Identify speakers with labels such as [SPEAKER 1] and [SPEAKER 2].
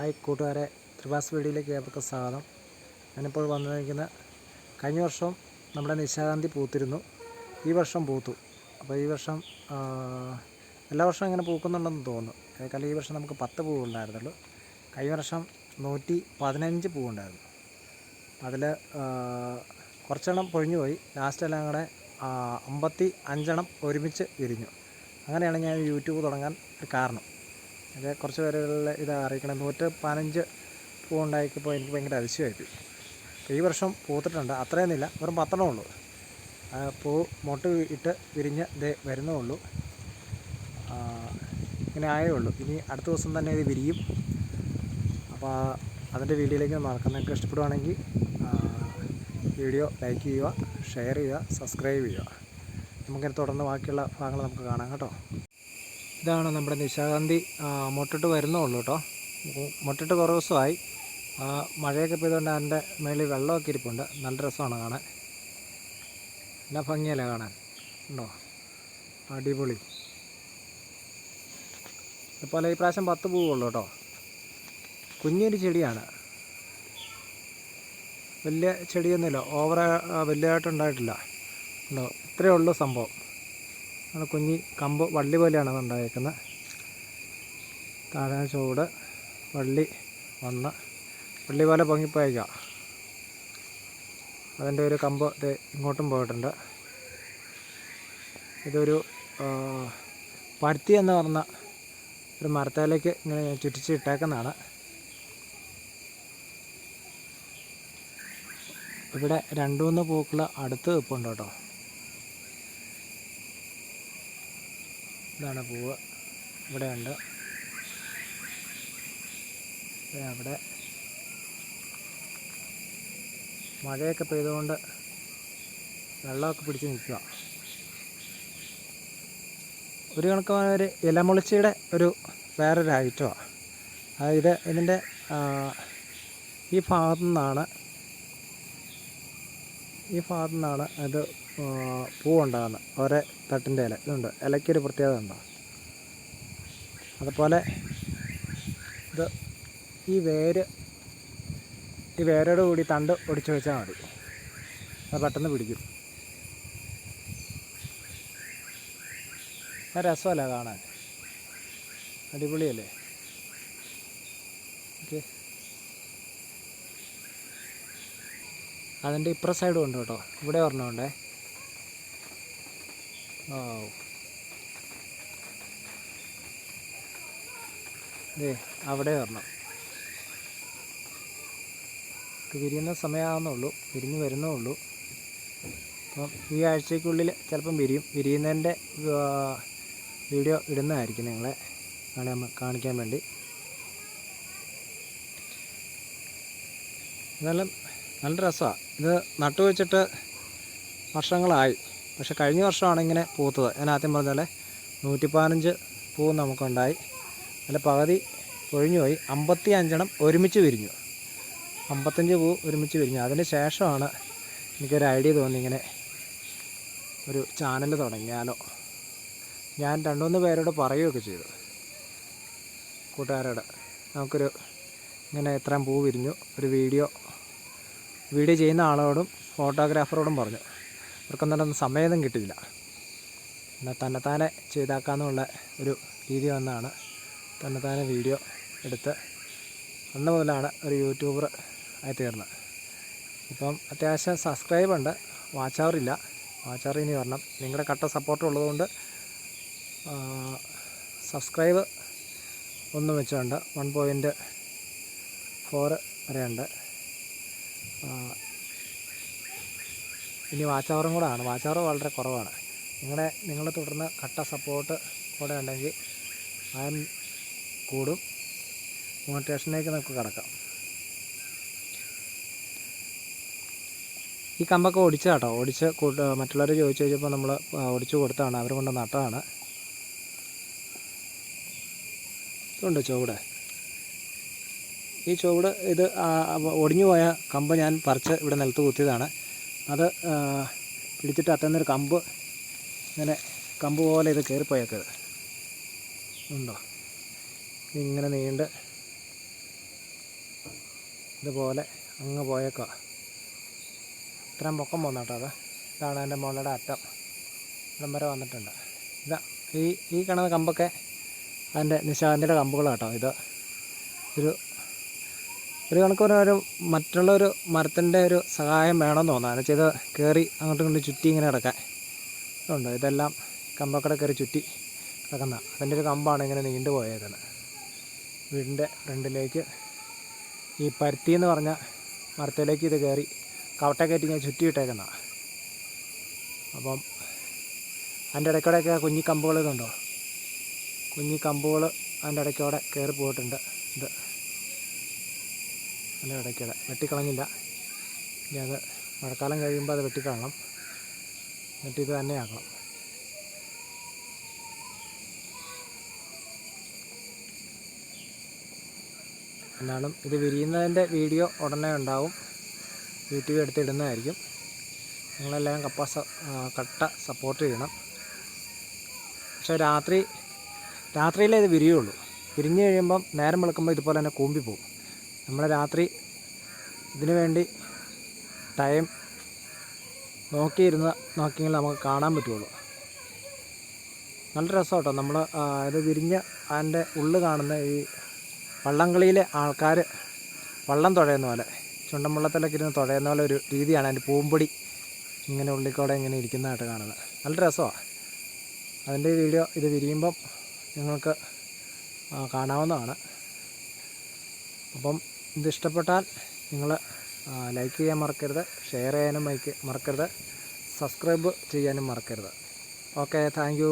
[SPEAKER 1] Hi കൂട്ടുകാരെ ത്രിവാസ് വീഡിയോയിലേക്ക് ഏവർക്കും സ്വാഗതം. ഞാനിപ്പോൾ വന്നിരിക്കുന്ന കഴിഞ്ഞ വർഷം നമ്മുടെ നിശാകാന്തി പൂത്തിരുന്നു. ഈ വർഷം പൂത്തു. അപ്പോൾ ഈ വർഷം എല്ലാ വർഷവും ഇങ്ങനെ പൂക്കുന്നുണ്ടെന്ന് തോന്നുന്നു. ഏതായാലും ഈ വർഷം നമുക്ക് പത്ത് പൂവുണ്ടായിരുന്നുള്ളൂ കഴിഞ്ഞ വർഷം നൂറ്റി പതിനഞ്ച് പൂവുണ്ടായിരുന്നു അതിൽ കുറച്ചെണ്ണം പൊഴിഞ്ഞു പോയി. ലാസ്റ്റ് എല്ലാം കൂടെ അമ്പത്തി അഞ്ചെണ്ണം ഒരുമിച്ച് വിരിഞ്ഞു. അങ്ങനെയാണ് ഞാൻ യൂട്യൂബ് തുടങ്ങാൻ ഒരു കാരണം. അത് കുറച്ച് പേരുകളിൽ ഇത് അറിയിക്കണം. നൂറ്റ് പതിനഞ്ച് പൂ ഉണ്ടാക്കിയപ്പോൾ എനിക്ക് ഭയങ്കര അപ്പോൾ ഈ വർഷം പൂത്തിട്ടുണ്ട്. അത്രയൊന്നുമില്ല. വെറും പത്തെണ്ണേ ഉള്ളൂ. പൂ മുട്ട ഇട്ട് വിരിഞ്ഞ് ഇത് വരുന്നേ ഉള്ളൂ. ഇങ്ങനെ ആയേ ഉള്ളൂ. ഇനി അടുത്ത ദിവസം തന്നെ ഇത് വിരിയും. അപ്പോൾ അതിന്റെ വീഡിയോയിലേക്ക് നടക്കാം നിങ്ങൾക്ക് ഇഷ്ടപ്പെടുവാണെങ്കിൽ വീഡിയോ ലൈക്ക് ചെയ്യുക ഷെയർ ചെയ്യുക സബ്സ്ക്രൈബ് ചെയ്യുക. നമുക്കിത് തുടർന്ന് ബാക്കിയുള്ള ഭാഗങ്ങൾ നമുക്ക് കാണാം കേട്ടോ. ഇതാണ് നമ്മുടെ നിശാഗന്ധി മുട്ടിട്ട് വരുന്നുള്ളൂ കേട്ടോ. മുട്ടിട്ട് കുറേ ദിവസമായി. മഴയൊക്കെ പെയ്തുകൊണ്ട് അതിന്റെ മേളിൽ വെള്ളമൊക്കെ ഇരിപ്പുണ്ട്. നല്ല രസമാണ് കാണാൻ. നല്ല ഭംഗിയല്ലേ കാണാൻ? ഉണ്ടോ? അടിപൊളി. ഇതുപോലെ ഈ പ്രാവശ്യം പത്ത് പൂവുള്ളൂ കേട്ടോ. കുഞ്ഞൊരു ചെടിയാണ്. വലിയ ചെടിയൊന്നുമില്ല. ഓവർ വലിയതായിട്ടുണ്ടായിട്ടില്ല ഉണ്ടോ? ഇത്രയേ ഉള്ളൂ സംഭവം. ആണ് കുഞ്ഞി കമ്പ് വള്ളി പോലെയാണ് ഉണ്ടായേക്കുന്നത്. താഴെ ചൂട് വള്ളി വന്ന് വള്ളി പോലെ പൊങ്ങിപ്പോയേക്കാം അതിന്റെ ഒരു കമ്പ് ഇങ്ങോട്ടും പോയിട്ടുണ്ട്. ഇതൊരു പരുത്തി എന്ന് പറഞ്ഞ ഒരു മരത്തേലേക്ക് ഇങ്ങനെ ചുറ്റിച്ച് ഇട്ടേക്കുന്നതാണ്. ഇവിടെ രണ്ട് മൂന്ന് പൂക്കൾ അടുത്ത് നിൽപ്പുണ്ട് കേട്ടോ. ഇതാണ് പൂവ്. ഇവിടെ ഉണ്ട്. ദേ അവിടെ. മഴയൊക്കെ പെയ്തുകൊണ്ട് വെള്ളമൊക്കെ പിടിച്ച് നിൽക്കുക ഒരു കണക്കിന് ഒരു ഇലമുളിച്ചയുടെ ഒരു വേറൊരു ഐറ്റമാണ് അതായത് ഇതിന്റെ ഈ ഭാഗത്തു നിന്നാണ് ഈ ഭാഗത്തു നിന്നാണ് ഇത് പൂവുണ്ടാകുന്നത് ഓരോ തട്ടിന്റെ ഇല. ഇതുണ്ട്. ഇലയ്ക്കൊരു പ്രത്യേകത ഉണ്ടോ? അതുപോലെ ഇത് ഈ വേര് ഈ വേരോട് കൂടി തണ്ട് ഒടിച്ചു വെച്ചാൽ മതി. അത് പെട്ടെന്ന് പിടിക്കും. രസമല്ലേ കാണാൻ? അടിപൊളിയല്ലേ? ഓക്കെ. അതിന്റെ ഇപ്പുറ സൈഡും ഉണ്ട് കേട്ടോ. ഇവിടെ ഒരെണ്ണമുണ്ടേ ദേ അവിടെ വരണം വിരിയുന്ന സമയമാകുന്നുള്ളൂ വിരിഞ്ഞ് വരുന്നേ ഉള്ളൂ അപ്പം ഈ ആഴ്ചയ്ക്കുള്ളിൽ ചിലപ്പം വിരിയും. വിരിയുന്നതിന്റെ വീഡിയോ ഇടുന്നതായിരിക്കും നിങ്ങളെ കാണാൻ കാണിക്കാൻ വേണ്ടി. നല്ല നല്ല രസമാണ്. ഇത് നട്ടു വെച്ചിട്ട് വർഷങ്ങളായി. പക്ഷെ കഴിഞ്ഞ വർഷമാണ് ഇങ്ങനെ പൂത്തത്. ഞാൻ ആദ്യം പറഞ്ഞ പോലെ നൂറ്റി പതിനഞ്ച് പൂ നമുക്കുണ്ടായി. അതിൽ പകുതി ഒഴിഞ്ഞു പോയി അമ്പത്തി അഞ്ചെണ്ണം ഒരുമിച്ച് വിരിഞ്ഞു. അമ്പത്തഞ്ച് പൂ ഒരുമിച്ച് വിരിഞ്ഞു. അതിന് ശേഷമാണ് എനിക്കൊരു ഐഡിയ തോന്നി ഇങ്ങനെ ഒരു ചാനൽ തുടങ്ങിയാലോ. ഞാൻ രണ്ടു മൂന്ന് പേരോട് പറയുകയൊക്കെ ചെയ്തു. കൂട്ടുകാരോട്. നമുക്കൊരു ഇങ്ങനെ ഇത്രയും പൂ വിരിഞ്ഞു. ഒരു വീഡിയോ വീഡിയോ ചെയ്യുന്ന ആളോടും ഫോട്ടോഗ്രാഫറോടും പറഞ്ഞു. അവർക്കൊന്നും സമയമൊന്നും കിട്ടിയില്ല. എന്നാൽ തന്നെത്താനെ ചെയ്താക്കാന്നുള്ള ഒരു രീതി വന്നാണ് തന്നെത്താനെ വീഡിയോ എടുത്ത് അന്ന് മുതലാണ് ഒരു യൂട്യൂബർ ആയി തീർന്നത്. ഇപ്പം അത്യാവശ്യം സബ്സ്ക്രൈബ് ഉണ്ട് വാച്ച് അവർ ഇല്ല. വാച്ച് അവർ ഇനി വരണം. നിങ്ങളുടെ കട്ട സപ്പോർട്ട് ഉള്ളതുകൊണ്ട് സബ്സ്ക്രൈബ് ഒന്നും വെച്ചുണ്ട് വൺ പോയിന്റ് ഫോർ വരെയുണ്ട്. ഇനി വാച്ച് അവറും കൂടെ ആണ്. വാച്ച് അവർ വളരെ കുറവാണ്. നിങ്ങളുടെ നിങ്ങൾ തുടർന്ന് കട്ട സപ്പോർട്ട് കൂടെ ഉണ്ടെങ്കിൽ ആയം കൂടും. മോട്ടിവേഷനിലേക്ക് നമുക്ക് കിടക്കാം. ഈ കമ്പൊക്കെ ഒടിച്ച കേട്ടോ ഒടിച്ച് കൂട്ട് മറ്റുള്ളവർ ചോദിച്ചു കഴിഞ്ഞപ്പോൾ നമ്മൾ ഒടിച്ചു കൊടുത്താണ് അവർ കൊണ്ട് നട്ടതാണ്. ഇതുണ്ട് ചുവട്? ഈ ചുവട് ഇത് ഒടിഞ്ഞു പോയ കമ്പ് ഞാൻ പറിച്ച് ഇവിടെ നിലത്ത് കുത്തിയതാണ്. അത് പിടിച്ചിട്ട് അത്തന്നൊരു കമ്പ് ഇങ്ങനെ കമ്പ് പോലെ ഇത് കയറിപ്പോയേക്കത് ഉണ്ടോ? ഇങ്ങനെ നീണ്ട് ഇതുപോലെ അങ്ങ് പോയേക്കോ ഇത്രയും പൊക്കം പോന്ന കേട്ടോ അത്. ഇതാണ് എന്റെ മുകളുടെ അറ്റം. ഇവിടം വരെ വന്നിട്ടുണ്ട്. ഇതാ ഈ ഈ കാണുന്ന കമ്പൊക്കെ അതിന്റെ നിശാന്തിയുടെ കമ്പുകളാട്ടോ ഇത്. ഒരു ഒരു കണക്ക് പറഞ്ഞാൽ ഒരു മറ്റുള്ള ഒരു മരത്തിന്റെ ഒരു സഹായം വേണമെന്ന് വെച്ചാൽ ഇത് കയറി അങ്ങോട്ടും ഇങ്ങോട്ടും ചുറ്റി ഇങ്ങനെ കിടക്കാൻ. ഉണ്ട് ഇതെല്ലാം കമ്പക്കടെ കയറി ചുറ്റി കിടക്കുന്ന അതിന്റെ ഒരു കമ്പാണ് ഇങ്ങനെ നീണ്ടു പോയേക്കുന്നത്. വീടിന്റെ ഫ്രണ്ടിലേക്ക് ഈ പരുത്തി എന്ന് പറഞ്ഞ മരത്തിലേക്ക് ഇത് കയറി കവട്ട കയറ്റി ഇങ്ങനെ ചുറ്റി ഇട്ടേക്കുന്നതാണ് അപ്പം അതിന്റെ ഇടയ്ക്കൂടെയൊക്കെ കുഞ്ഞി കമ്പുകൾ ഇതുണ്ടോ? കുഞ്ഞി കമ്പുകൾ അതിന്റെ ഇടയ്ക്കൂടെ കയറി പോയിട്ടുണ്ട്. ഇത് അതിന്റെ ഇടയ്ക്കിടെ വെട്ടിക്കളഞ്ഞില്ല. ഇനി അത് മഴക്കാലം കഴിയുമ്പോൾ അത് വെട്ടിക്കളണം എന്നിട്ട് ഇത് തന്നെ ആക്കണം. എന്നാലും ഇത് വിരിയുന്നതിന്റെ വീഡിയോ ഉടനെ ഉണ്ടാവും. യൂട്യൂബിൽ എടുത്തിടുന്നതായിരിക്കും നിങ്ങളെല്ലാം കപ്പ കട്ട സപ്പോർട്ട് ചെയ്യണം. പക്ഷേ രാത്രി രാത്രിയിലേ ഇത് വിരിയുള്ളൂ. വിരിഞ്ഞ് കഴിയുമ്പം നേരം വെളുക്കുമ്പോൾ ഇതുപോലെ തന്നെ കൂമ്പി പോകും നമ്മൾ രാത്രി ഇതിനു വേണ്ടി ടൈം നോക്കിയിരുന്ന് നോക്കിയെങ്കിൽ നമുക്ക് കാണാൻ പറ്റുള്ളൂ. നല്ല രസം കേട്ടോ. നമ്മൾ ഇത് വിരിഞ്ഞ് അതിന്റെ ഉള്ളു കാണുന്ന ഈ വള്ളംകളിയിലെ ആൾക്കാർ വള്ളം തുഴയുന്ന പോലെ ചുണ്ടൻ വള്ളത്തിലൊക്കെ ഇരുന്ന് തുഴയുന്ന പോലെ ഒരു രീതിയാണ് അതിന്റെ പൂമ്പൊടി ഇങ്ങനെ ഉള്ളിക്കോടെ ഇങ്ങനെ ഇരിക്കുന്നതായിട്ട് കാണുന്നത്. നല്ല രസമാണ് അതിന്റെ വീഡിയോ ഇത് വിരിയുമ്പം നിങ്ങൾക്ക് കാണാവുന്നതാണ്. അപ്പം ഇത് ഇഷ്ടപ്പെട്ടാൽ നിങ്ങൾ ലൈക്ക് ചെയ്യാൻ മറക്കരുത് ഷെയർ ചെയ്യാനും മറക്കരുത് സബ്സ്ക്രൈബ് ചെയ്യാനും മറക്കരുത്. Okay thank